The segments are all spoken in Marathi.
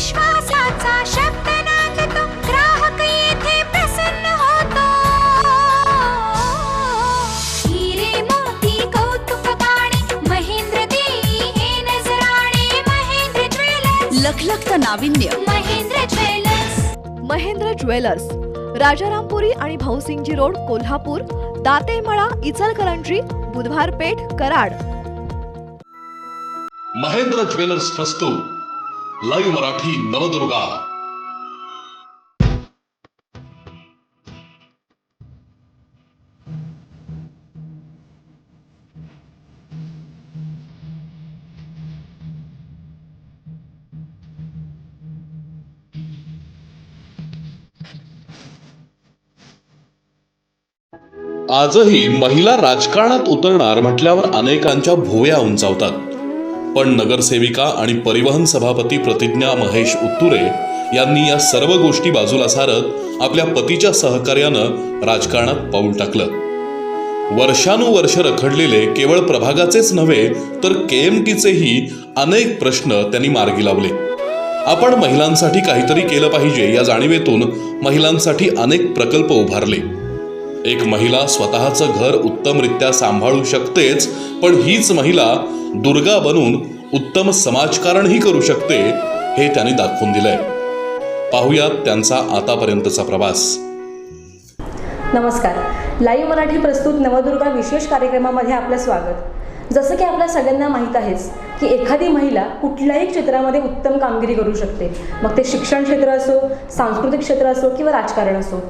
विश्वासाचा शब्द ग्राहक येथे प्रसन्न होतो. हिरे मोती कौतुक गाणे महेंद्र देई हे नजराणे महेंद्र ज्वेलर्स. लखलखत नाविन्य. महेंद्र ज्वेलर्स. महेंद्र ज्वेलर्स. राजारामपुरी आणि भाऊसिंगजी रोड कोल्हापूर. दातेमळा इचलकरंजी बुधवार पेठ कराड. महेंद्र ज्वेलर्स प्रस्तुत लाईव्ह मराठी नवदुर्गा. आजही महिला राजकारणात उतरणार म्हटल्यावर अनेकांच्या भुवया उंचावतात. पण नगरसेविका आणि परिवहन सभापती प्रतिज्ञा महेश उत्तुरे यांनी या सर्व गोष्टी बाजूला सारत आपल्या पतीच्या सहकार्यानं राजकारणात पाऊल टाकलं. वर्षानुवर्ष रखडलेले केवळ प्रभागाचेच नव्हे तर के एम टीचेही अनेक प्रश्न त्यांनी मार्गी लावले. आपण महिलांसाठी काहीतरी केलं पाहिजे या जाणीवेतून महिलांसाठी अनेक प्रकल्प उभारले. एक महिला स्वतःचं घर उत्तमरित्या सांभाळू शकतेच पण हीच महिला दुर्गा बनून उत्तम समाजकारणही करू शकते हे त्यांनी दाखवून दिलंय. पाहुयात त्यांचा आतापर्यंतचा प्रवास. नमस्कार. लाईव्ह मराठी प्रस्तुत नवदुर्गा विशेष कार्यक्रमामध्ये आपलं स्वागत. जसं की आपल्या सगळ्यांना माहीत आहेच की एखादी महिला कुठल्याही क्षेत्रामध्ये उत्तम कामगिरी करू शकते. मग ते शिक्षण क्षेत्र असो सांस्कृतिक क्षेत्र असो किंवा राजकारण असो.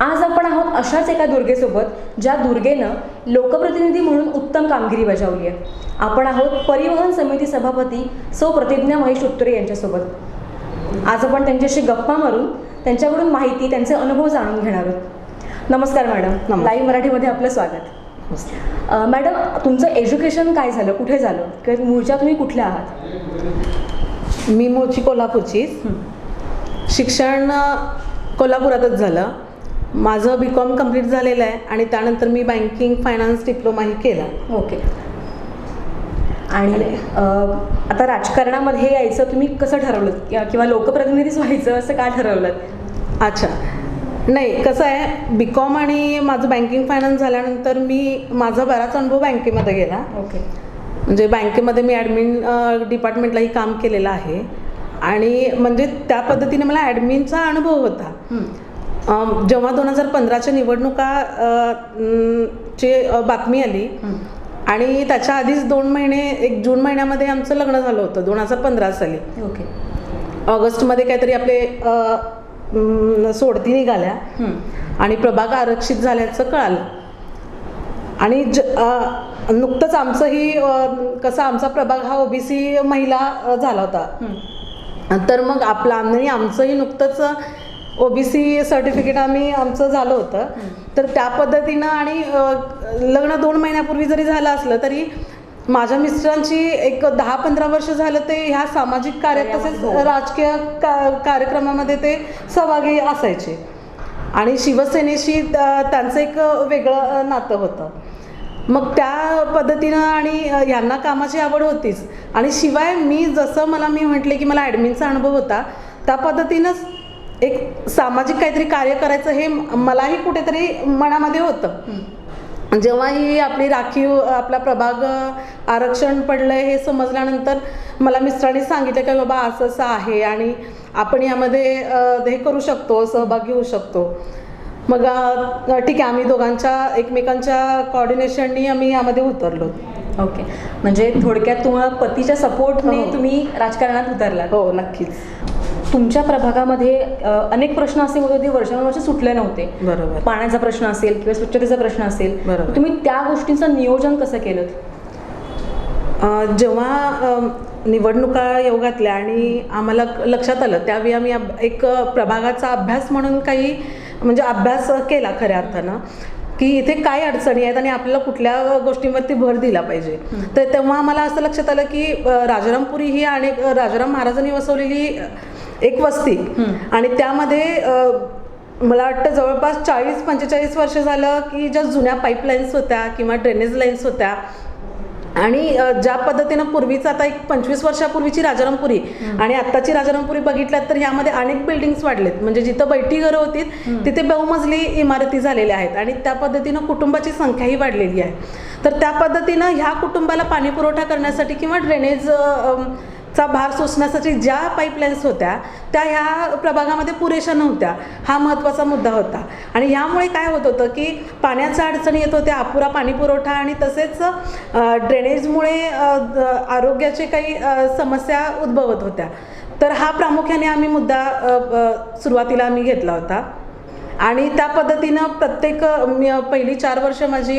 आज आपण आहोत अशाच एका दुर्गेसोबत ज्या दुर्गेनं लोकप्रतिनिधी म्हणून उत्तम कामगिरी बजावली आहे. आपण आहोत परिवहन समिती सभापती सौ प्रतिज्ञा महेश उत्तरे यांच्यासोबत. आज आपण त्यांच्याशी गप्पा मारून त्यांच्याकडून माहिती त्यांचे अनुभव जाणून घेणार आहोत. नमस्कार मॅडम. लाईव्ह मराठीमध्ये आपलं स्वागत. मॅडम तुमचं एज्युकेशन काय झालं? कुठे झालं? किंवा मूळच्या तुम्ही कुठल्या आहात? मी मूळची कोल्हापूरचीच. शिक्षण कोल्हापुरातच झालं. माझं बी कॉम कंप्लीट झालेलं आहे आणि त्यानंतर मी बँकिंग फायनान्स डिप्लोमाही केला. ओके आणि आता राजकारणामध्ये यायचं तुम्ही कसं ठरवलं किंवा लोकप्रतिनिधीच व्हायचं असं का ठरवलं अच्छा. नाही कसं आहे बी कॉम आणि माझं बँकिंग फायनान्स झाल्यानंतर मी माझा बराच अनुभव बँकेमध्ये गेला. ओके म्हणजे बँकेमध्ये मी ॲडमिन डिपार्टमेंटलाही काम केलेलं आहे. आणि म्हणजे त्या पद्धतीने मला ॲडमिनचा अनुभव होता. जेव्हा दोन हजार पंधराच्या निवडणुका ची बातमी आली आणि त्याच्या आधीच दोन महिने एक जून महिन्यामध्ये आमचं लग्न झालं होतं दोन हजार पंधरा साली. ओके. ऑगस्टमध्ये काहीतरी आपले सोडती निघाल्या. आणि प्रभाग आरक्षित झाल्याचं कळालं. आणि ज नुकतंच आमचंही कसं आमचा प्रभाग हा ओबीसी महिला झाला होता. तर मग आपलं आणि आमचंही नुकतंच ओबीसी सर्टिफिकेट आम्ही आमचं झालं होतं. तर त्या पद्धतीनं आणि लग्न दोन महिन्यापूर्वी जरी झालं असलं तरी माझ्या मिस्टरांची एक दहा पंधरा वर्ष झालं ते ह्या सामाजिक कार्यात तसेच राजकीय का कार्यक्रमामध्ये ते सहभागी असायचे. आणि शिवसेनेशी त्यांचं एक वेगळं नातं होतं. मग त्या पद्धतीनं आणि यांना कामाची आवड होतीच. आणि शिवाय मी जसं मला मी म्हटले की मला ॲडमिनचा अनुभव होता त्या पद्धतीनंच एक सामाजिक काहीतरी कार्य करायचं हे मलाही कुठेतरी मनामध्ये होतं. जेव्हा ही आपली राखीव आपला प्रभाग आरक्षण पडलं हे समजल्यानंतर मला मिस्टरांनी सांगितलं की बाबा असं असं आहे आणि आपण यामध्ये हे करू शकतो सहभागी होऊ शकतो. मग ठीक आहे आम्ही दोघांच्या एकमेकांच्या कॉर्डिनेशननी आम्ही यामध्ये उतरलो. ओके. म्हणजे थोडक्यात तुम्हाला पतीच्या सपोर्टने हो. तुम्ही राजकारणात उतरलात. हो नक्कीच. तुमच्या प्रभागामध्ये अनेक प्रश्न असे होते ते वर्षानुवर्ष सुटले नव्हते. बरोबर. पाण्याचा प्रश्न असेल किंवा स्वच्छतेचा प्रश्न असेल बरोबर. तुम्ही त्या गोष्टींचं नियोजन कसं केलं? जेव्हा निवडणुका येऊ घातल्या आणि आम्हाला लक्षात आलं त्यावेळी आम्ही एक प्रभागाचा अभ्यास म्हणून काही म्हणजे अभ्यास केला खऱ्या अर्थानं की इथे काय अडचणी आहेत आणि आपल्याला कुठल्या गोष्टींवरती भर दिला पाहिजे. तर तेव्हा आम्हाला असं लक्षात आलं की राजारामपुरी ही अनेक राजाराम महाराजांनी वसवलेली एक वस्ती. आणि त्यामध्ये मला वाटतं जवळपास चाळीस पंचेचाळीस वर्ष झालं की ज्या जुन्या पाईपलाईन्स होत्या किंवा ड्रेनेज लाईन्स होत्या. आणि ज्या पद्धतीनं पूर्वीच आता एक पंचवीस वर्षापूर्वीची राजारामपुरी आणि आत्ताची राजारामपुरी बघितल्यात तर ह्यामध्ये अनेक बिल्डिंग्स वाढलेत. म्हणजे जिथं बैठी घरं होती तिथे बहुमजली इमारती झालेल्या आहेत आणि त्या पद्धतीनं कुटुंबाची संख्याही वाढलेली आहे. तर त्या पद्धतीनं ह्या कुटुंबाला पाणी पुरवठा करण्यासाठी किंवा ड्रेनेज चा भार सोसण्यासाठी ज्या पाईपलाईन्स होत्या त्या ह्या प्रभागामध्ये पुरेशा नव्हत्या. हा महत्त्वाचा मुद्दा होता. आणि ह्यामुळे काय होत होतं की पाण्याच्या अडचणी येत होत्या अपुरा पाणी पुरवठा आणि तसेच ड्रेनेजमुळे आरोग्याचे काही समस्या उद्भवत होत्या. तर हा प्रामुख्याने आम्ही मुद्दा सुरुवातीला आम्ही घेतला होता. आणि त्या पद्धतीनं प्रत्येक पहिली चार वर्ष माझी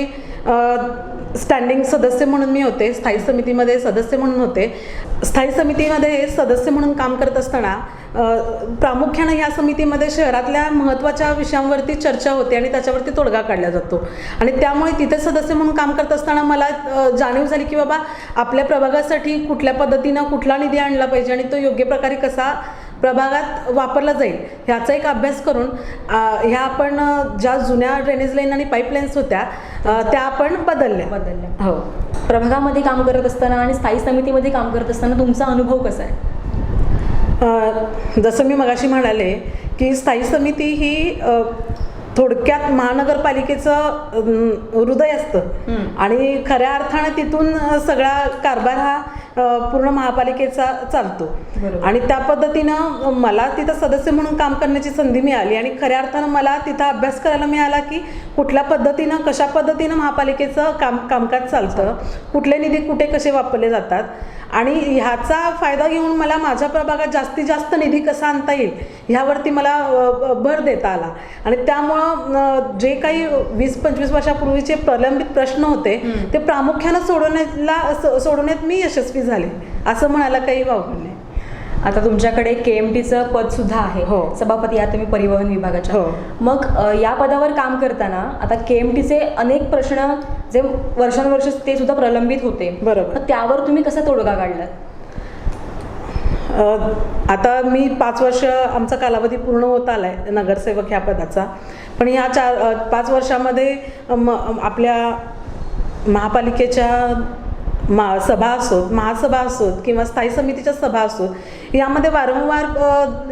स्टँडिंग सदस्य म्हणून मी होते स्थायी समितीमध्ये सदस्य म्हणून होते. स्थायी समितीमध्ये सदस्य म्हणून काम करत असताना प्रामुख्यानं या समितीमध्ये शहरातल्या महत्त्वाच्या विषयांवरती चर्चा होते आणि त्याच्यावरती तोडगा काढला जातो. आणि त्यामुळे तिथे सदस्य म्हणून काम करत असताना मला जाणीव झाली की बाबा आपल्या प्रभागासाठी कुठल्या पद्धतीनं कुठला निधी आणला पाहिजे आणि तो योग्य प्रकारे कसा प्रभागात वापरला जाईल. ह्याचा एक अभ्यास करून ह्या आपण ज्या जुन्या ड्रेनेज लाईन आणि पाईपलाईन्स होत्या त्या आपण बदलल्या. बदलल्या. हो. प्रभागामध्ये काम करत असताना आणि स्थायी समितीमध्ये काम करत असताना तुमचा अनुभव कसा आहे? जसं मी मगाशी म्हणाले की स्थायी समिती ही थोडक्यात महानगरपालिकेचं हृदय असतं. आणि खऱ्या अर्थानं तिथून सगळा कारभार हा पूर्ण महापालिकेचा चालतो. आणि त्या पद्धतीनं मला तिथं सदस्य म्हणून काम करण्याची संधी मिळाली. आणि खऱ्या अर्थानं मला तिथं अभ्यास करायला मिळाला की कुठल्या पद्धतीनं कशा पद्धतीनं महापालिकेचं काम कामकाज चालतं कुठले निधी कुठे कसे वापरले जातात आणि ह्याचा फायदा घेऊन मला माझ्या प्रभागात जास्तीत जास्त निधी कसा आणता येईल ह्यावरती मला भर देता आला. आणि त्यामुळं जे काही वीस पंचवीस वर्षापूर्वीचे प्रलंबित प्रश्न होते ते प्रामुख्यानं सोडवण्याला सोडवण्यात मी यशस्वी झाले असं म्हणायला काही वावगं नाही आता तुमच्याकडे के एम टीचं पद सुद्धा आहे हो. सभापती आहात तुम्ही परिवहन विभागाच्या हो. मग या पदावर काम करताना आता के एम टीचे अनेक प्रश्न जे वर्षानुवर्ष ते सुद्धा प्रलंबित होते बरोबर. त्यावर तुम्ही कसा तोडगा काढलात आता मी पाच वर्ष आमचा कालावधी पूर्ण होत आला आहे नगरसेवक ह्या पदाचा पण ह्या चार पाच वर्षामध्ये म आपल्या महापालिकेच्या मा सभा असोत महासभा असोत किंवा स्थायी समितीच्या सभा असोत यामध्ये वारंवार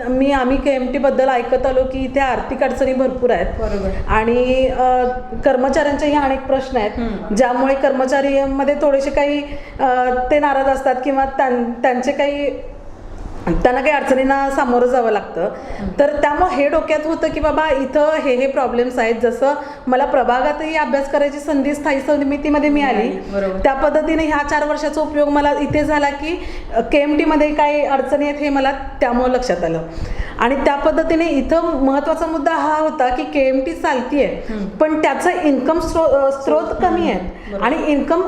मी आम्ही के एम टीबद्दल ऐकत आलो की इथे आर्थिक अडचणी भरपूर आहेत. बरोबर. आणि अ, कर्मचाऱ्यांचेही अनेक प्रश्न आहेत. ज्यामुळे कर्मचारीमध्ये थोडेसे काही ते नाराज असतात किंवा त्यां- त्यांचे काही त्यांना काही अडचणींना सामोरं जावं लागतं. तर त्यामुळे हे डोक्यात होतं की बाबा इथं हे हे प्रॉब्लेम्स आहेत. जसं मला प्रभागातही अभ्यास करायची संधी स्थायी समितीमध्ये मिळाली. त्या पद्धतीने ह्या चार वर्षाचा उपयोग मला इथे झाला की के एम टीमध्ये काही अडचणी आहेत हे मला त्यामुळं लक्षात आलं. आणि त्या पद्धतीने इथं महत्त्वाचा मुद्दा हा होता की के एम टी चालतीये पण त्याचा इन्कम स्रोत कमी आहेत. आणि इन्कम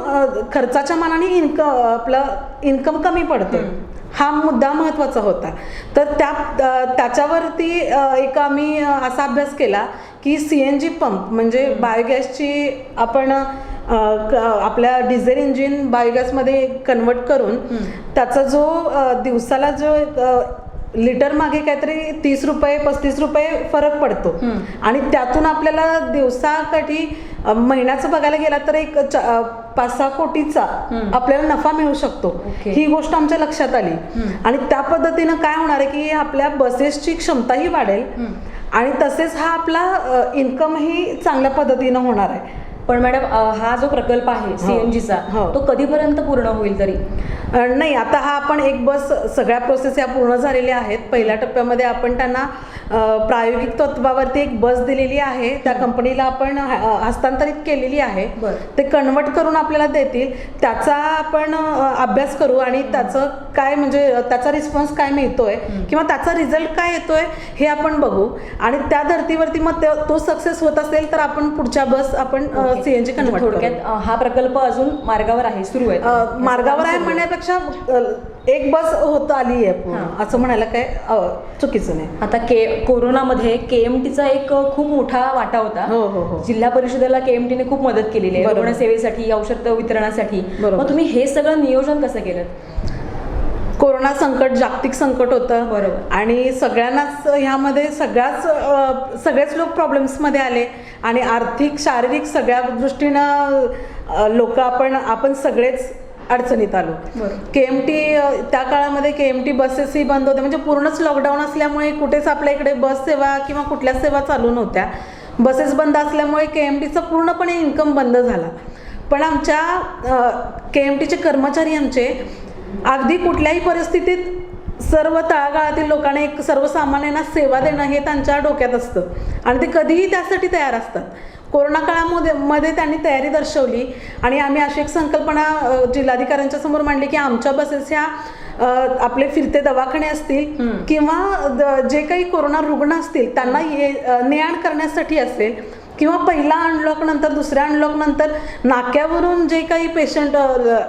खर्चाच्या मानाने इन्कम आपलं इन्कम कमी पडतं. हा मुद्दा महत्त्वाचा होता. तर त्या त्याच्यावरती एक आम्ही असा अभ्यास केला की सी एन जी पंप म्हणजे बायोगॅसची आपण आपल्या डिझेल इंजिन बायोगॅसमध्ये कन्वर्ट करून त्याचा जो दिवसाला जो लिटर मागे काहीतरी तीस रुपये पस्तीस रुपये फरक पडतो. आणि त्यातून आपल्याला दिवसाकाठी महिन्याचं बघायला गेला तर एक पाच सहा कोटीचा आपल्याला नफा मिळू शकतो. ही गोष्ट आमच्या लक्षात आली. आणि त्या पद्धतीनं काय होणार आहे की आपल्या बसेसची क्षमताही वाढेल आणि तसेच हा आपला इन्कमही चांगल्या पद्धतीनं होणार आहे. पण मॅडम हा जो प्रकल्प आहे सीएनजीचा हो. तो कधीपर्यंत पूर्ण होईल तरी? नाही आता हा आपण एक बस सगळ्या प्रोसेस या पूर्ण झालेल्या आहेत. पहिल्या टप्प्यामध्ये आपण त्यांना प्रायोगिक तत्वावरती एक बस दिलेली आहे. त्या कंपनीला आपण हस्तांतरित केलेली आहे. ते कन्वर्ट करून आपल्याला देतील. त्याचा आपण अभ्यास करू आणि त्याचं काय म्हणजे त्याचा रिस्पॉन्स काय मिळतोय किंवा त्याचा रिझल्ट काय येतोय हे आपण बघू. आणि त्या धर्तीवरती मग ते- सक्सेस होत असेल तर आपण पुढच्या बस आपण. सीएनजी म्हणजे कन्वर्ट करू. थोडक्यात हा प्रकल्प अजून मार्गावर आहे सुरू आहे. मार्गावर आहे म्हणण्यापेक्षा एक बस होत आली आहे. असं म्हणायला काय चुकीचं नाही. आता के कोरोनामध्ये के एम टीचा एक खूप मोठा वाटा होता हो, हो, हो. जिल्हा परिषदेला के एम टीने खूप मदत केलेली आहे. रुग्णसेवेसाठी औषध वितरणासाठी. मग तुम्ही हे सगळं नियोजन कसं केलं कोरोना संकट जागतिक संकट होतं बरोबर. आणि सगळ्यांनाच ह्यामध्ये सगळ्याच सगळेच लोक प्रॉब्लेम्समध्ये आले आणि आर्थिक शारीरिक सगळ्या दृष्टीनं लोक आपण आपण सगळेच अडचणीत आलो. के एम टी त्या काळामध्ये के एम टी बसेसही बंद होते म्हणजे पूर्णच लॉकडाऊन असल्यामुळे कुठेच आपल्या इकडे बस सेवा किंवा कुठल्या सेवा चालू नव्हत्या. बसेस बंद असल्यामुळे के एम टीचं पूर्णपणे इन्कम बंद झाला. पण आमच्या के एम टीचे कर्मचारी आमचे अगदी कुठल्याही परिस्थितीत सर्व तळागाळातील लोकांना एक सर्वसामान्यांना सेवा देणं हे त्यांच्या डोक्यात असतं. आणि ते कधीही त्यासाठी तयार असतात. कोरोना काळामध्ये मध्ये त्यांनी तयारी दर्शवली आणि आम्ही अशी एक संकल्पना जिल्हाधिकाऱ्यांच्या समोर मांडली की आमच्या बसेस ह्या आपले फिरते दवाखाने असतील किंवा जे काही कोरोना रुग्ण असतील त्यांना ये ने आण करण्यासाठी असेल किंवा पहिला अनलॉक नंतर दुसऱ्या अनलॉक नंतर नाक्यावरून जे काही पेशंट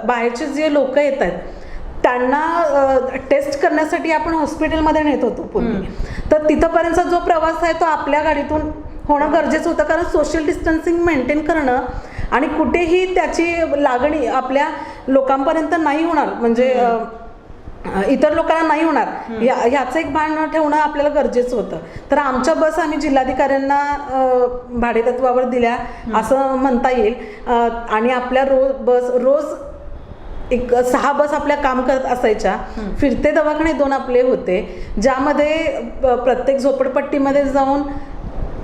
बाहेरचे जे लोक येत आहेत त्यांना टेस्ट करण्यासाठी आपण हॉस्पिटलमध्ये नेत होतो पूर्वी. तर तिथंपर्यंतचा जो प्रवास आहे तो आपल्या गाडीतून होणं गरजेचं होतं कारण सोशल डिस्टन्सिंग मेंटेन करणं आणि कुठेही त्याची लागणी आपल्या लोकांपर्यंत नाही होणार. म्हणजे इतर लोकांना नाही होणार. या ह्याचं एक भान ठेवणं आपल्याला गरजेचं होतं. तर आमच्या बस आम्ही जिल्हाधिकाऱ्यांना भाडेतत्वावर दिल्या असं म्हणता येईल. आणि आपल्या रोज बस रोज एक सहा बस आपल्या काम करत असायच्या. फिरते दवाखाने दोन आपले होते. ज्यामध्ये प्रत्येक झोपडपट्टीमध्ये जाऊन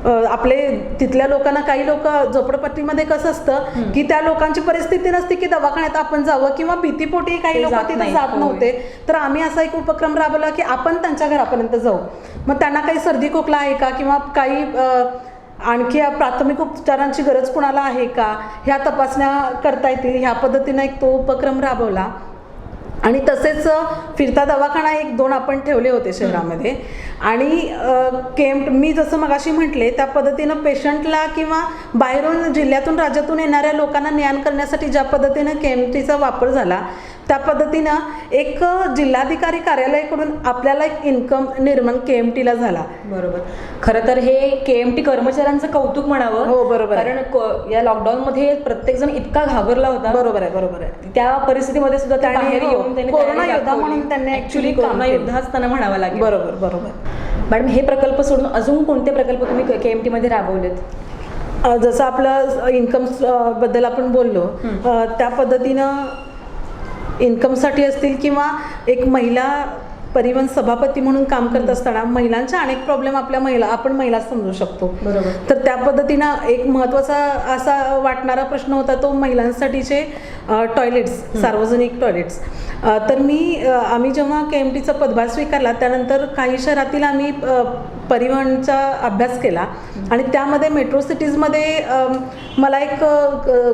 आपले तिथल्या लोकांना काही लोक झोपडपट्टीमध्ये कसं असतं की त्या लोकांची परिस्थिती नसते की दवाखान्यात आपण जावं किंवा भीतीपोटी काही लोक तिथे. जात होय. नव्हते. तर आम्ही असा एक उपक्रम राबवला की आपण त्यांच्या घरापर्यंत जाऊ. मग त्यांना काही सर्दी खोकला आहे का किंवा काही आणखी प्राथमिक उपचारांची गरज कुणाला आहे का? ह्या तपासण्या करता येतील. ह्या पद्धतीने एक तो उपक्रम राबवला. आणि तसेच फिरता दवाखाना एक दोन आपण ठेवले होते शहरामध्ये. आणि केम मी जसं मगाशी म्हटले त्या पद्धतीनं पेशंटला किंवा बाहेरून जिल्ह्यातून राज्यातून येणाऱ्या लोकांना ज्ञान करण्यासाठी ज्या पद्धतीनं के एम टीचा वापर झाला त्या पद्धतीनं एक जिल्हाधिकारी कार्यालयाकडून आपल्याला एक इन्कम निर्माण के एम टीला झाला. बरोबर. खरं तर हे के एम टी कर्मचाऱ्यांचं कौतुक म्हणावं. हो, बरोबर. कारण या लॉकडाऊन मध्ये प्रत्येक जण इतका घाबरला होता. बरोबर आहे बरोबर आहे. त्या परिस्थितीमध्ये सुद्धा त्यांनी, हो, त्यांनी कोरोना योद्धा. म्हणून त्यांनी काम कोरोना. योद्धाच त्यांना म्हणावं लागेल. बरोबर बरोबर. मॅडम हे प्रकल्प सोडून अजून कोणते प्रकल्प तुम्ही के एम टी मध्ये राबवलेत? जसं आपलं इन्कमबद्दल आपण बोललो त्या पद्धतीनं इन्कमसाठी असतील किंवा एक महिला परिवहन सभापती म्हणून काम करत असताना महिलांच्या अनेक प्रॉब्लेम आपल्या महिला आपण महिला समजू शकतो. बरोबर. तर त्या पद्धतीनं एक महत्त्वाचा असा वाटणारा प्रश्न होता तो महिलांसाठीचे टॉयलेट्स सार्वजनिक टॉयलेट्स तर मी आम्ही जेव्हा के एम टीचा पदभार स्वीकारला त्यानंतर काही शहरातील आम्ही परिवहनचा अभ्यास केला आणि त्यामध्ये मेट्रो सिटीजमध्ये मला एक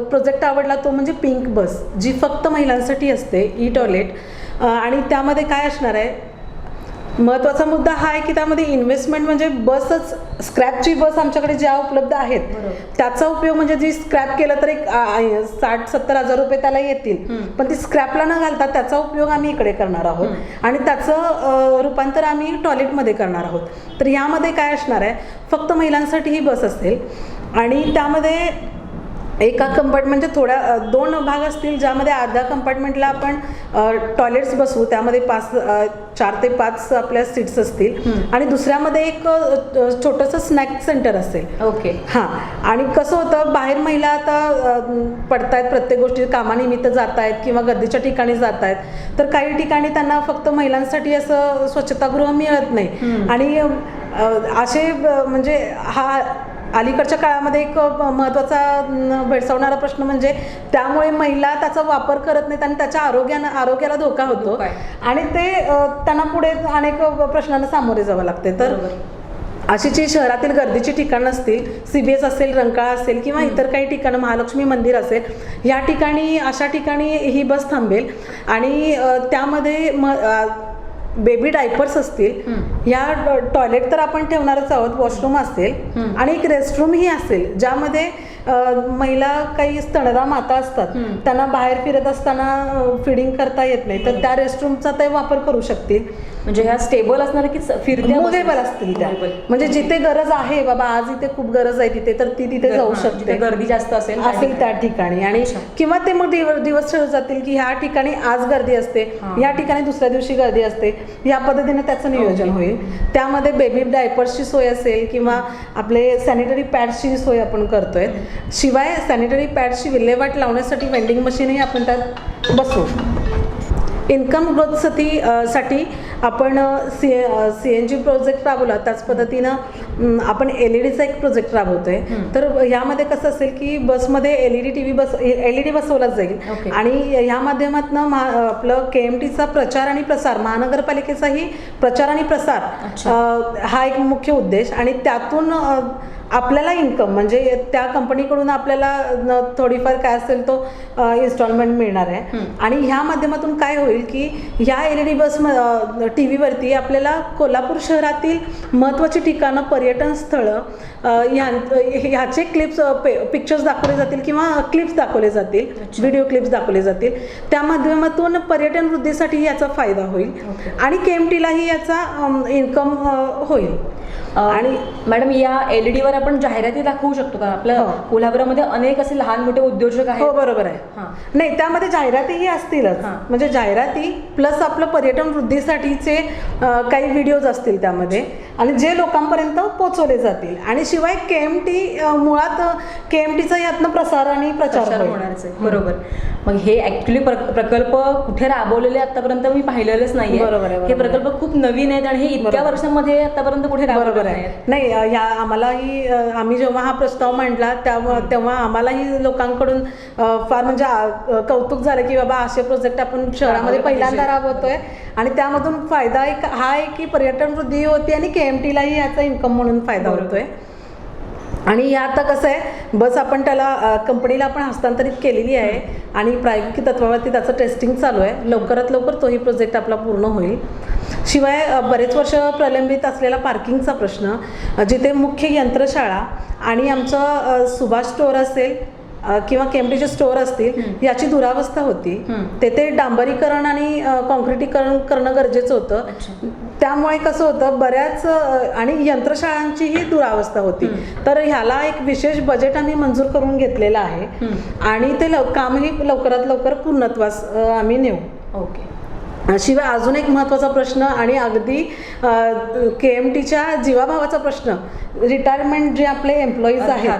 प्रोजेक्ट आवडला तो म्हणजे पिंक बस जी फक्त महिलांसाठी असते ई टॉयलेट आणि त्यामध्ये काय असणार आहे? महत्त्वाचा मुद्दा हा आहे की त्यामध्ये इन्व्हेस्टमेंट म्हणजे बसच स्क्रॅपची बस आमच्याकडे ज्या उपलब्ध आहेत त्याचा उपयोग म्हणजे जी स्क्रॅप केलं तर एक साठ सत्तर हजार रुपये त्याला येतील. पण ती स्क्रॅपला न घालता त्याचा उपयोग आम्ही इकडे करणार आहोत. आणि त्याचं रूपांतर आम्ही टॉयलेटमध्ये करणार आहोत. तर यामध्ये काय असणार आहे? फक्त महिलांसाठी ही बस असेल. आणि त्यामध्ये एका कंपार्ट म्हणजे थोड्या दोन भाग असतील ज्यामध्ये अर्ध्या कंपार्टमेंटला आपण टॉयलेट्स बसवू त्यामध्ये पाच चार ते पाच आपल्या सीट्स असतील. आणि दुसऱ्यामध्ये एक छोटंसं स्नॅक सेंटर असेल. ओके. हां. आणि कसं होतं बाहेर महिला आता पडतायत प्रत्येक गोष्टी कामानिमित्त जात आहेत किंवा गर्दीच्या ठिकाणी जात आहेत तर काही ठिकाणी त्यांना फक्त महिलांसाठी असं स्वच्छतागृह मिळत नाही. आणि असे म्हणजे हा अलीकडच्या काळामध्ये एक महत्त्वाचा भेडसावणारा प्रश्न म्हणजे त्यामुळे महिला त्याचा वापर करत नाहीत आणि त्याच्या आरोग्यानं आरोग्याला धोका होतो. आणि ते त्यांना पुढे अनेक प्रश्नांना सामोरे जावं लागते. तर अशी जी शहरातील गर्दीची ठिकाणं असतील सी बी एस असेल रंकाळा असेल किंवा इतर काही ठिकाणं महालक्ष्मी मंदिर असेल या ठिकाणी अशा ठिकाणी ही बस थांबेल. आणि त्यामध्ये म बेबी डायपर्स असतील या टॉयलेट तर आपण ठेवणारच आहोत वॉशरूम असेल आणि एक रेस्टरूमही असेल ज्यामध्ये महिला काही स्तनदा माता असतात त्यांना बाहेर फिरत असताना फिडिंग करता येत नाही. तर त्या रेस्टरूमचा ते वापर करू शकतील. म्हणजे ह्या स्टेबल असणार की फिरत्या मुव्हेबल? असतील त्या. म्हणजे जिथे गरज आहे बाबा आज इथे खूप गरज आहे तिथे तर ती तिथे जाऊ शकते. गर्दी जास्त असेल असेल त्या ठिकाणी. आणि किंवा ते मग दिवस दिवस ठरवून जातील की ह्या ठिकाणी आज गर्दी असते या ठिकाणी दुसऱ्या दिवशी गर्दी असते. या पद्धतीने त्याचं नियोजन होईल. त्यामध्ये बेबी डायपर्सची सोय असेल किंवा आपले सॅनिटरी पॅड्सची सोय आपण करतोय. शिवाय सॅनिटरी पॅड्सची विल्हेवाट लावण्यासाठी वेंडिंग मशीनही आपण त्यात बसवू इन्कम ग्रोथसाठी साठी आपण C C N G project राबवला. त्याच पद्धतीनं आपण एल ई डीचा एक प्रोजेक्ट राबवतोय. तर ह्यामध्ये कसं असेल की बसमध्ये L E D T V bus L E D बसवला जाईल. आणि ह्या माध्यमातून आपलं के एम टीचा प्रचार आणि प्रसार महानगरपालिकेचाही प्रचार आणि प्रसार हा एक मुख्य उद्देश. आणि त्यातून आपल्याला इन्कम म्हणजे त्या कंपनीकडून आपल्याला थोडीफार काय असेल तो इन्स्टॉलमेंट मिळणार आहे. आणि ह्या माध्यमातून काय होईल की ह्या L E D bus T व्हीवरती आपल्याला कोल्हापूर शहरातील महत्त्वाची ठिकाणं पर्यटन स्थळं ह्या- ह्याचे क्लिप्स पिक्चर्स दाखवले जातील किंवा क्लिप्स दाखवले जातील व्हिडिओ क्लिप्स दाखवले जातील. त्या माध्यमातून पर्यटन वृद्धीसाठी याचा फायदा होईल. आणि के एम टीलाही याचा इन्कम होईल. आणि मॅडम या एल ई डीवर आपण जाहिराती दाखवू शकतो का आपल्या हो. कोल्हापुरामध्ये अनेक असे लहान मोठे उद्योजक हो आहेत बरोबर आहे हां. नाही त्यामध्ये जाहिरातीही असतीलच हां. म्हणजे जाहिराती प्लस आपलं पर्यटन वृद्धीसाठीचे काही व्हिडिओज असतील त्यामध्ये आणि जे लोकांपर्यंत पोहोचवले जातील आणि शिवाय के एम टी मुळात के एम टीचा यातनं प्रसार आणि प्रचार. होणारच आहे बरोबर मग हे ऍक्च्युली प्रकल्प कुठे राबवलेले आतापर्यंत मी पाहिलेलेच नाहीये बरोबर आहे, हे. प्रकल्प खूप नवीन आहेत आणि हे इतक्या. वर्षांमध्ये आतापर्यंत कुठे बरोबर आहे नाही अ, या आम्हालाही आम्ही जेव्हा हा प्रस्ताव मांडला तेव्हा तेव्हा आम्हालाही लोकांकडून फार म्हणजे कौतुक झालं की बाबा असे प्रोजेक्ट आपण शहरामध्ये पहिल्यांदा. राबवतोय आणि त्यामधून फायदा एक हा आहे की पर्यटन वृद्धी होती आणि के एम टीलाही याचा इन्कम म्हणून फायदा. होतोय आणि हे आता कसं आहे बस आपण त्याला कंपनीला आपण हस्तांतरित केलेली आहे आणि प्रायोगिक तत्वावरती त्याचं टेस्टिंग चालू आहे. लवकरात लवकर तोही प्रोजेक्ट आपला पूर्ण होईल. शिवाय बरेच वर्ष प्रलंबित असलेला पार्किंगचा प्रश्न जिथे मुख्य यंत्रशाळा आणि आमचं सुभाष स्टोअर असेल किंवा केमटीचे स्टोअर असतील याची दुरावस्था होती. तेथे डांबरीकरण आणि अ, काँक्रिटीकरण करणं गरजेचं होतं. त्यामुळे कसं होतं बऱ्याच आणि यंत्रशाळांचीही दुरावस्था होती. तर ह्याला एक विशेष बजेट आम्ही मंजूर करून घेतलेलं आहे. आणि ते लव कामही लवकरात लवकर पूर्णत्वास आम्ही नेऊ. ओके. शिवाय अजून एक महत्त्वाचा प्रश्न आणि अगदी के एम टीच्या जीवाभावाचा प्रश्न. रिटायरमेंट जे आपले एम्प्लॉईज आहेत.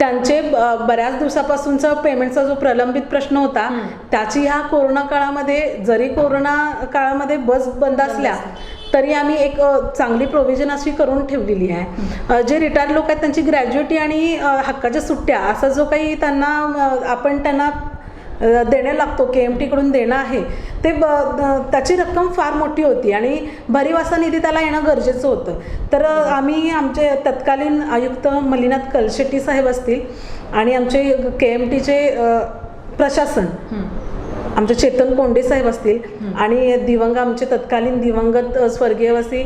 त्यांचे बऱ्याच दिवसापासूनचा पेमेंटचा जो प्रलंबित प्रश्न होता त्याची ह्या कोरोना काळामध्ये जरी कोरोना काळामध्ये बस बंद असल्या तरी आम्ही एक चांगली प्रोव्हिजन अशी करून ठेवलेली आहे. जे रिटायर लोक आहेत त्यांची ग्रॅज्युएटी आणि हक्काच्या सुट्ट्या असा जो काही त्यांना आपण त्यांना देणं लागतो के एम टीकडून देणं आहे. ते ब त्याची रक्कम फार मोठी होती आणि भरीव असा निधी त्याला येणं गरजेचं होतं. तर आम्ही आमचे तत्कालीन आयुक्त मल्लीनाथ कलशेट्टी साहेब असतील आणि आमचे के एम टीचे प्रशासन आमचे चेतन कोंडे साहेब असतील आणि दिवंग आमचे तत्कालीन दिवंगत स्वर्गीयवासी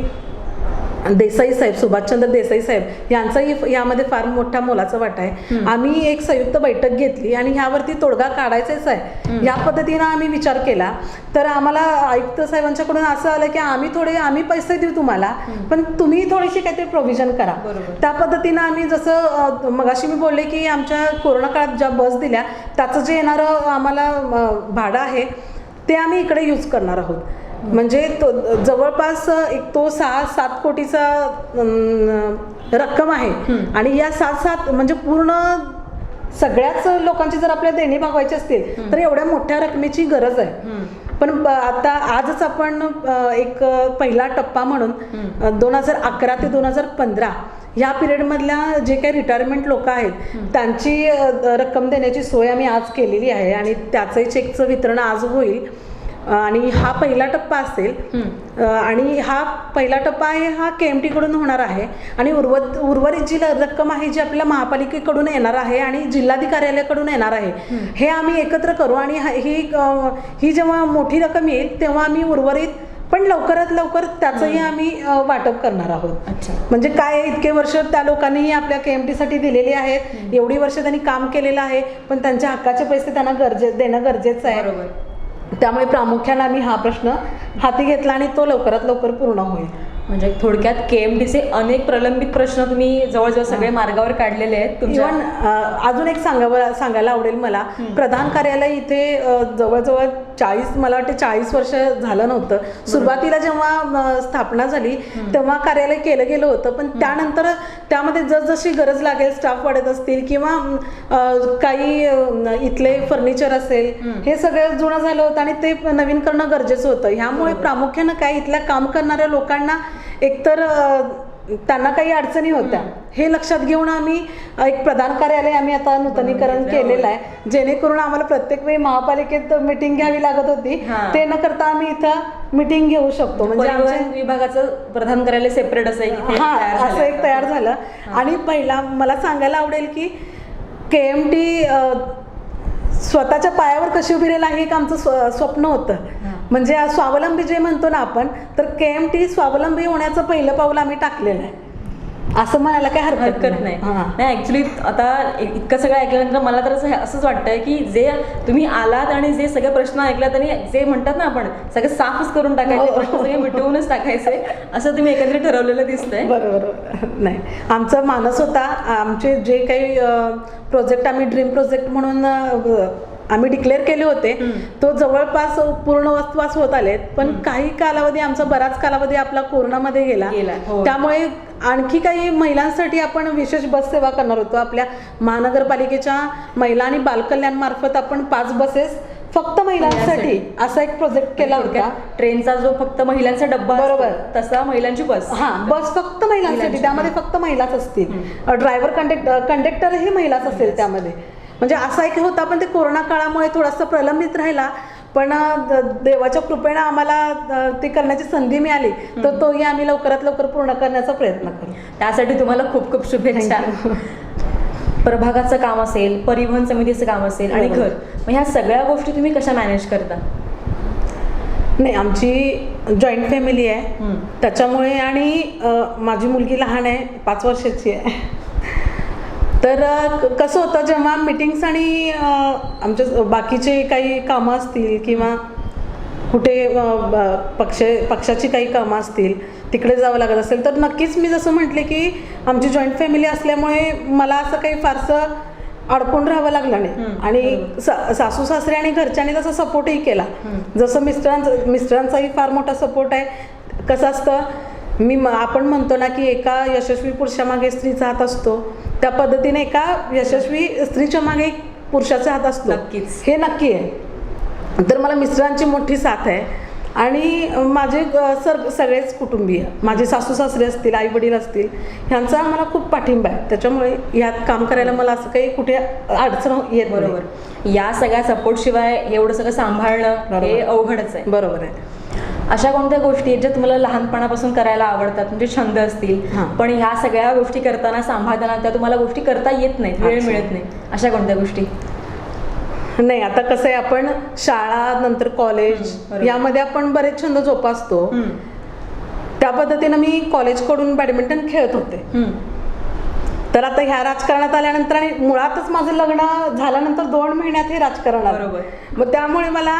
देसाई साहेब सुभाषचंद्र देसाई साहेब यांचाही यामध्ये फार मोठा मोलाचा वाटा आहे. आम्ही एक संयुक्त बैठक घेतली आणि ह्यावरती तोडगा काढायचाच आहे. या पद्धतीनं आम्ही विचार केला. तर आम्हाला आयुक्त साहेबांच्याकडून असं आलं की आम्ही थोडे आम्ही पैसे देऊ तुम्हाला पण तुम्ही थोडीशी काहीतरी प्रोव्हिजन करा. बरोबर. त्या पद्धतीनं आम्ही जसं मगाशी मी बोलले की आमच्या कोरोना काळात ज्या बस दिल्या त्याचं जे येणारं आम्हाला भाडं आहे ते आम्ही इकडे यूज करणार आहोत. म्हणजे तो जवळपास एक तो सहा सात कोटीचा रक्कम आहे. आणि या सात सात म्हणजे पूर्ण सगळ्याच लोकांची जर आपल्या देणी भागवायची असतील तर एवढ्या मोठ्या रकमेची गरज आहे. पण आता आजच आपण एक पहिला टप्पा म्हणून दोन हजार अकरा ते दोन हजार पंधरा ह्या पिरियडमधल्या जे काही रिटायरमेंट लोक आहेत त्यांची रक्कम देण्याची सोय आम्ही आज केलेली आहे. आणि त्याचंही चेकचं वितरण आज होईल. आणि हा पहिला टप्पा असेल. आणि हा पहिला टप्पा आहे हा के एम टीकडून होणार आहे. आणि उर्वरित उर्वरित जी रक्कम आहे जी आपल्या महापालिकेकडून येणार आहे आणि जिल्हाधिकार्यालयाकडून येणार आहे हे आम्ही एकत्र करू आणि हा- ही जेव्हा मोठी रक्कम येईल तेव्हा आम्ही उर्वरित पण लवकरात लवकर त्याचंही आम्ही वाटप करणार आहोत. अच्छा. म्हणजे काय इतके वर्ष त्या लोकांनीही आपल्या के एम टीसाठी दिलेली आहेत. एवढी वर्ष त्यांनी काम केलेलं आहे पण त्यांच्या हक्काचे पैसे त्यांना गरजे देणं गरजेचं आहे. बरोबर. त्यामुळे प्रामुख्याने आम्ही हा प्रश्न हाती घेतला आणि तो लवकरात लवकर पूर्ण होईल. म्हणजे थोडक्यात के एम चे अनेक प्रलंबित प्रश्न तुम्ही जवळजवळ सगळे मार्गावर काढलेले आहेत. इवन अजून एक सांगावं सांगायला आवडेल मला. प्रधान कार्यालय इथे जवळजवळ चाळीस मला वाटते चाळीस वर्ष झालं नव्हतं. सुरुवातीला जेव्हा स्थापना झाली तेव्हा कार्यालय केलं गेलं होतं. पण त्यानंतर त्यामध्ये जसजशी गरज लागेल स्टाफ वाढत असतील किंवा काही इथले फर्निचर असेल हे सगळं जुनं झालं होतं आणि ते नवीन करणं गरजेचं होतं. ह्यामुळे प्रामुख्यानं काय इथल्या काम करणाऱ्या लोकांना एकतर त्यांना काही अडचणी होत्या. हे लक्षात घेऊन आम्ही एक प्रधान कार्यालय आम्ही आता नूतनीकरण केलेलं आहे. जेणेकरून आम्हाला प्रत्येक वेळी महापालिकेत मिटिंग घ्यावी लागत होती. ते न करता आम्ही इथं मिटिंग घेऊ शकतो. म्हणजे विभागाचं प्रधान कार्यालय सेपरेट असं हा असं. एक तयार झालं. आणि पहिला मला सांगायला आवडेल की के एम टी स्वतःच्या पायावर कशी उभी राहील हे एक आमचं स्व- स्वप्न होतं. म्हणजे स्वावलंबी जे म्हणतो ना आपण तर के एम टी स्वावलंबी होण्याचं पहिलं पाऊल आम्ही टाकलेलं आहे. असं म्हणायला काही हरकत नाही. हां. नाही ऍक्च्युली आता इतकं सगळं ऐकल्यानंतर मला तर असं असंच वाटतंय की जे तुम्ही आलात आणि जे सगळे प्रश्न ऐकलात आणि जे म्हणतात ना आपण सगळे साफच करून टाकायचे हो. प्रश्न सगळे मिटवूनच टाकायचे असं तुम्ही एकत्रित ठरवलेलं दिसतंय. बरोबर. नाही. आमचा मानस होता आमचे जे काही प्रोजेक्ट आम्ही ड्रीम प्रोजेक्ट म्हणून आम्ही डिक्लेअर केले होते. तो जवळपास पूर्ण वस्तवास होत आलेत. पण काही कालावधी आमचा बराच कालावधी आपला कोरोनामध्ये गेला. हो. त्यामुळे आणखी काही महिलांसाठी आपण विशेष बस सेवा करणार होतो. आपल्या महानगरपालिकेच्या महिला आणि बालकल्याण मार्फत आपण पाच बसेस फक्त महिलांसाठी असा एक प्रोजेक्ट केला होता. ट्रेनचा जो फक्त महिलांचा डब्बा बरोबर. तसा महिलांची बस. हा बस फक्त महिलांसाठी. त्यामध्ये फक्त महिलाच असतील. ड्रायव्हर कंडक्टर कंडक्टरही महिलाच असेल त्यामध्ये. म्हणजे असा एक होता पण ते कोरोना काळामुळे थोडासा प्रलंबित राहिला. पण देवाच्या कृपेनं आम्हाला ते करण्याची संधी मिळाली. तर तोही आम्ही लवकरात लवकर पूर्ण करण्याचा प्रयत्न करू. त्यासाठी तुम्हाला खूप खूप शुभेच्छा. प्रभागाचं काम असेल परिवहन समितीचं काम असेल आणि बरोबर. घर मग ह्या सगळ्या गोष्टी तुम्ही कशा मॅनेज करता? नाही आमची जॉईंट फॅमिली आहे. त्याच्यामुळे आणि माझी मुलगी लहान आहे पाच वर्षाची आहे. तर कसं होतं जेव्हा मिटिंग्स आणि आमच्या बाकीचे काही कामं असतील किंवा कुठे पक्ष पक्षाची काही कामं असतील तिकडे जावं लागत असेल तर नक्कीच मी जसं म्हटले की आमची जॉईंट फॅमिली असल्यामुळे मला असं काही फारसं अडकून राहावं लागलं नाही. आणि सा- सासू सासरे आणि घरच्यांनी तसा सपोर्टही केला. जसं मिस्टरांचा मिस्टरांचाही फार मोठा सपोर्ट आहे. कसं असतं मी म- आपण म्हणतो ना की एका यशस्वी पुरुषामागे स्त्रीचा हात असतो. त्या पद्धतीने एका यशस्वी स्त्रीच्या मागे एक पुरुषाचा हात असतो. नक्कीच. हे नक्की आहे. तर मला मिस्टरांची मोठी साथ आहे. आणि माझे सर सगळेच कुटुंबीय. माझे सासू सासरे असतील आई वडील असतील ह्यांचा मला खूप पाठिंबा आहे. त्याच्यामुळे यात काम करायला मला असं काही कुठे अडचण येत. बरोबर. या सगळ्या सपोर्ट शिवाय एवढं सगळं सांभाळणं हे. अवघडच आहे. बरोबर आहे. अशा कोणत्या गोष्टी आहेत ज्या तुम्हाला लहानपणापासून करायला आवडतात म्हणजे छंद असतील. पण ह्या सगळ्या गोष्टी करताना सांभाळताना त्या तुम्हाला गोष्टी करता येत नाहीत वेळ. मिळत नाही अशा कोणत्या गोष्टी नाही आता कसं आहे आपण शाळा नंतर कॉलेज. यामध्ये आपण बरेच छंद जोपासतो त्या पद्धतीनं मी कॉलेजकडून बॅडमिंटन खेळत होते. तर आता ह्या राजकारणात आल्यानंतर आणि मुळातच माझं लग्न झाल्यानंतर दोन महिन्यात हे राजकारण आलं. मग त्यामुळे मला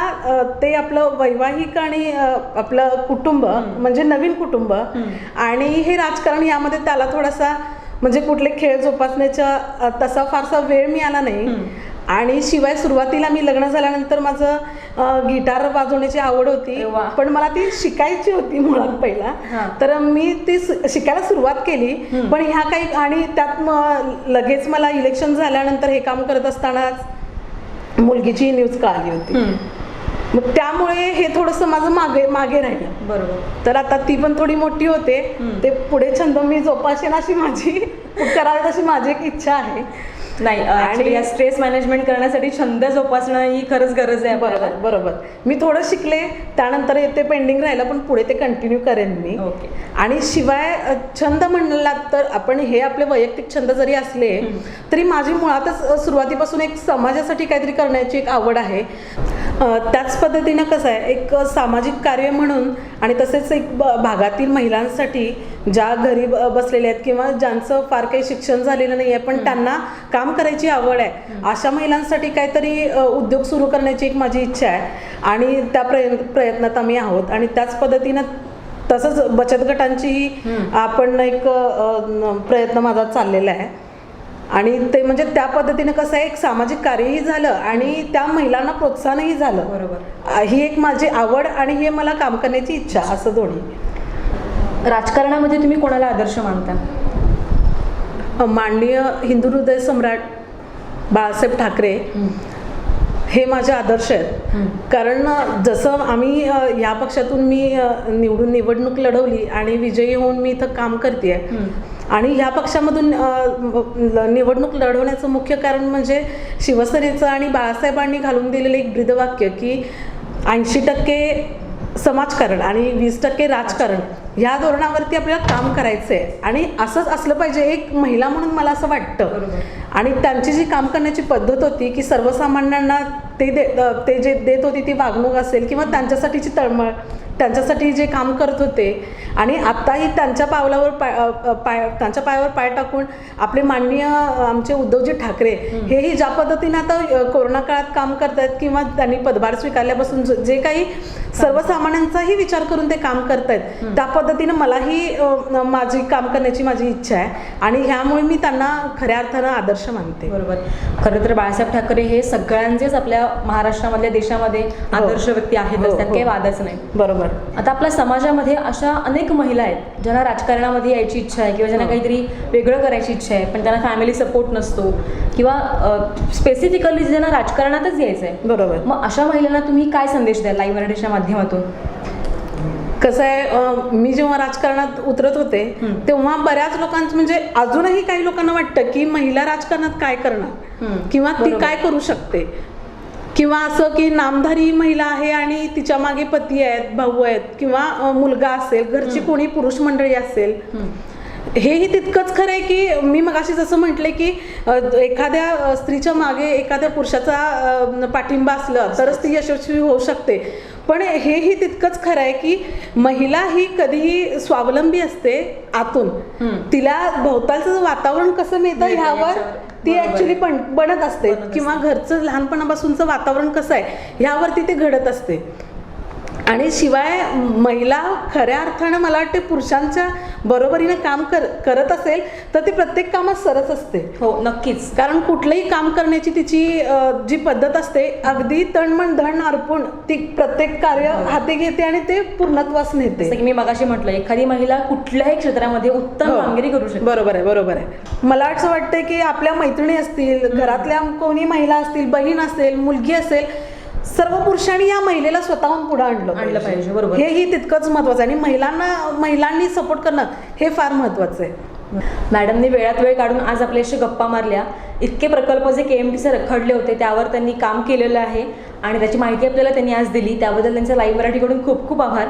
ते आपलं वैवाहिक आणि आपलं कुटुंब म्हणजे नवीन कुटुंब आणि हे राजकारण यामध्ये त्याला थोडासा म्हणजे कुठले खेळ जोपासण्याचा तसा फारसा वेळ मिळाला नाही. आणि शिवाय सुरुवातीला मी लग्न झाल्यानंतर माझं गिटार वाजवण्याची आवड होती. पण मला ती शिकायची होती मुळात पहिला. तर मी ती शिकायला सुरुवात केली. पण ह्या काही आणि त्यात लगेच मला इलेक्शन झाल्यानंतर हे काम करत असतानाच मुलगीची न्यूज कळाली होती. मग त्यामुळे हे थोडंसं माझं मागे मागे राहिलं. बरोबर. तर आता ती पण थोडी मोठी होते. ते पुढे छंद मी जोपासेन अशी माझी करावी अशी माझी एक इच्छा आहे. नाही आणि या स्ट्रेस मॅनेजमेंट करण्यासाठी छंद जोपासणं ही खरंच गरज आहे बरोबर बरोबर. मी थोडं शिकले त्यानंतर ते पेंडिंग राहिलं पण पुढे ते कंटिन्यू करेन मी. ओके. आणि शिवाय छंद म्हणलात तर आपण हे आपले वैयक्तिक छंद जरी असले तरी माझी मुळातच सुरुवातीपासून एक समाजासाठी काहीतरी करण्याची एक आवड आहे. त्याच पद्धतीनं कसं आहे एक सामाजिक कार्य म्हणून आणि तसेच एक ब- भागातील महिलांसाठी ज्या घरी ब- बसलेल्या आहेत किंवा ज्यांचं फार काही शिक्षण झालेलं नाही आहे पण त्यांना काम करायची आवड आहे अशा महिलांसाठी काहीतरी उद्योग सुरू करण्याची एक माझी इच्छा आहे. आणि त्या प्रय प्रयत्नात आम्ही आहोत. आणि त्याच पद्धतीनं तसंच बचत गटांचीही आपण एक प्रयत्न माझा चाललेला आहे. आणि ते म्हणजे त्या पद्धतीने कसं आहे एक सामाजिक कार्यही झालं आणि त्या महिलांना प्रोत्साहनही झालं. बरोबर. ही एक माझी आवड आणि हे मला काम करण्याची इच्छा असं दोन्ही. राजकारणामध्ये तुम्ही कोणाला आदर्श मानता? माननीय हिंदू हृदय सम्राट बाळासाहेब ठाकरे हे. माझे आदर्श आहेत. कारण जसं आम्ही या पक्षातून मी निवडून निवडणूक लढवली आणि विजयी होऊन मी इथं काम करते आणि ह्या पक्षामधून निवडणूक लढवण्याचं मुख्य कारण म्हणजे शिवसेनेचं आणि बाळासाहेबांनी घालून दिलेलं एक ब्रीदवाक्य की ऐंशी टक्के समाजकारण आणि वीस टक्के राजकारण ह्या धोरणावरती आपल्याला काम करायचं आहे आणि असंच असलं पाहिजे एक महिला म्हणून मला असं वाटतं. आणि त्यांची जी काम करण्याची पद्धत होती की सर्वसामान्यांना ते दे ते जे देत होती ती वागणूक असेल किंवा त्यांच्यासाठीची तळमळ त्यांच्यासाठी जे काम करत होते आणि आत्ताही त्यांच्या पावलावर पाय पाय त्यांच्या पायावर पाय टाकून आपले माननीय आमचे उद्धवजी ठाकरे हेही ज्या पद्धतीने आता कोरोना काळात काम करतायत किंवा त्यांनी पदभार स्वीकारल्यापासून ज- काही सर्वसामान्यांचाही विचार करून ते काम करतायत त्या पद्धतीनं मलाही माझी काम करण्याची माझी इच्छा आहे आणि ह्यामुळे मी त्यांना खऱ्या अर्थानं आदर्श मानते. बरोबर. खरं तर बाळासाहेब ठाकरे हे सगळ्यांचेच आपल्या महाराष्ट्रामधल्या देशामध्ये आदर्श व्यक्ती आहेतच हो, त्यात हो. काही वादच नाही. बरोबर. आता आपल्या समाजामध्ये अशा अनेक महिला आहेत ज्यांना राजकारणामध्ये यायची इच्छा आहे किंवा ज्यांना काहीतरी वेगळं करायची इच्छा आहे पण त्यांना फॅमिली सपोर्ट नसतो. किंवा स्पेसिफिकली ज्यांना राजकारणातच यायचं आहे बरोबर. मग अशा महिलांना तुम्ही काय संदेश द्याल लाईव्ह मराठीच्या माध्यमातून? कसं आहे मी जेव्हा राजकारणात उतरत होते तेव्हा बऱ्याच लोकांचं म्हणजे अजूनही काही लोकांना वाटतं की महिला राजकारणात काय करणार. किंवा ती. काय करू शकते? किंवा असं की नामधारी महिला आहे आणि तिच्यामागे पती आहेत भाऊ आहेत किंवा मुलगा असेल घरची कोणी पुरुष मंडळी असेल हेही तितकंच खरं आहे की मी मगाशी जसं म्हटले की एखाद्या स्त्रीच्या मागे एखाद्या पुरुषाचा पाठिंबा असलं तरच ती यशस्वी होऊ शकते. पण हेही तितकंच खरं आहे की महिला ही कधीही स्वावलंबी असते आतून तिला भोवतालचं वातावरण कसं मिळतं ह्यावर. ती. ऍक्च्युली पण बनत असते. किंवा घरचं लहानपणापासूनचं वातावरण कसं आहे ह्यावरती ते घडत असते आणि शिवाय महिला खऱ्या अर्थानं मला वाटते पुरुषांच्या बरोबरीने काम कर करत असेल तर ती प्रत्येक कामात सरस असते. हो नक्कीच. कारण कुठलंही काम करण्याची तिची जी पद्धत असते अगदी तणमण धन अर्पून ती प्रत्येक कार्य हाती घेते आणि ते पूर्णत्वास नेते. मी मगाशी म्हटलं एखादी महिला कुठल्याही क्षेत्रामध्ये उत्तम हो. कामगिरी करू शकते. बरोबर आहे बरोबर आहे. मला असं वाटतं की आपल्या मैत्रिणी असतील घरातल्या कोणी महिला असतील बहीण असेल मुलगी असेल सर्व पुरुषांनी या महिलेला स्वतःहून पुढे आणलं आणलं पाहिजे, बरोबर. हेही तितकंच महत्वाचं आहे. आणि महिलांना महिलांनी सपोर्ट करणं हे फार महत्वाचं आहे. मॅडमने वेळात वेळ काढून आज आपल्याशी गप्पा मारल्या. इतके प्रकल्प जे के एम टीचे रखडले होते त्यावर त्यांनी काम केलेलं आहे आणि त्याची माहिती आपल्याला त्यांनी आज दिली. त्याबद्दल त्यांच्या लाईव्ह मराठीकडून खूप खूप आभार.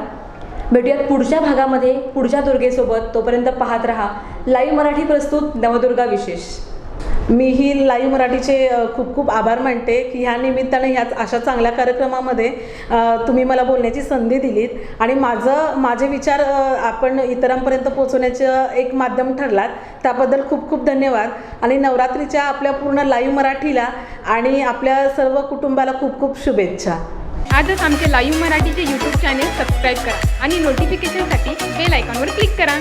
भेटूयात पुढच्या भागामध्ये. पुढच्या दुर्गेसोबत तोपर्यंत पाहत रहा. लाईव्ह मराठी प्रस्तुत नवदुर्गा विशेष. मी ही लाईव्ह मराठीचे खूप खूप आभार मानते की ह्या निमित्ताने ह्याच अशा चांगल्या कार्यक्रमामध्ये तुम्ही मला बोलण्याची संधी दिलीत. आणि माझं माझे विचार आपण इतरांपर्यंत पोहोचवण्याचं एक माध्यम ठरलात त्याबद्दल खूप खूप धन्यवाद. आणि नवरात्रीच्या आपल्या पूर्ण लाईव्ह मराठीला आणि आपल्या सर्व कुटुंबाला खूप खूप शुभेच्छा. आजच आमचे लाईव्ह मराठीचे यूट्यूब चॅनेल सबस्क्राईब करा आणि नोटिफिकेशनसाठी बेल आयकॉनवर क्लिक करा.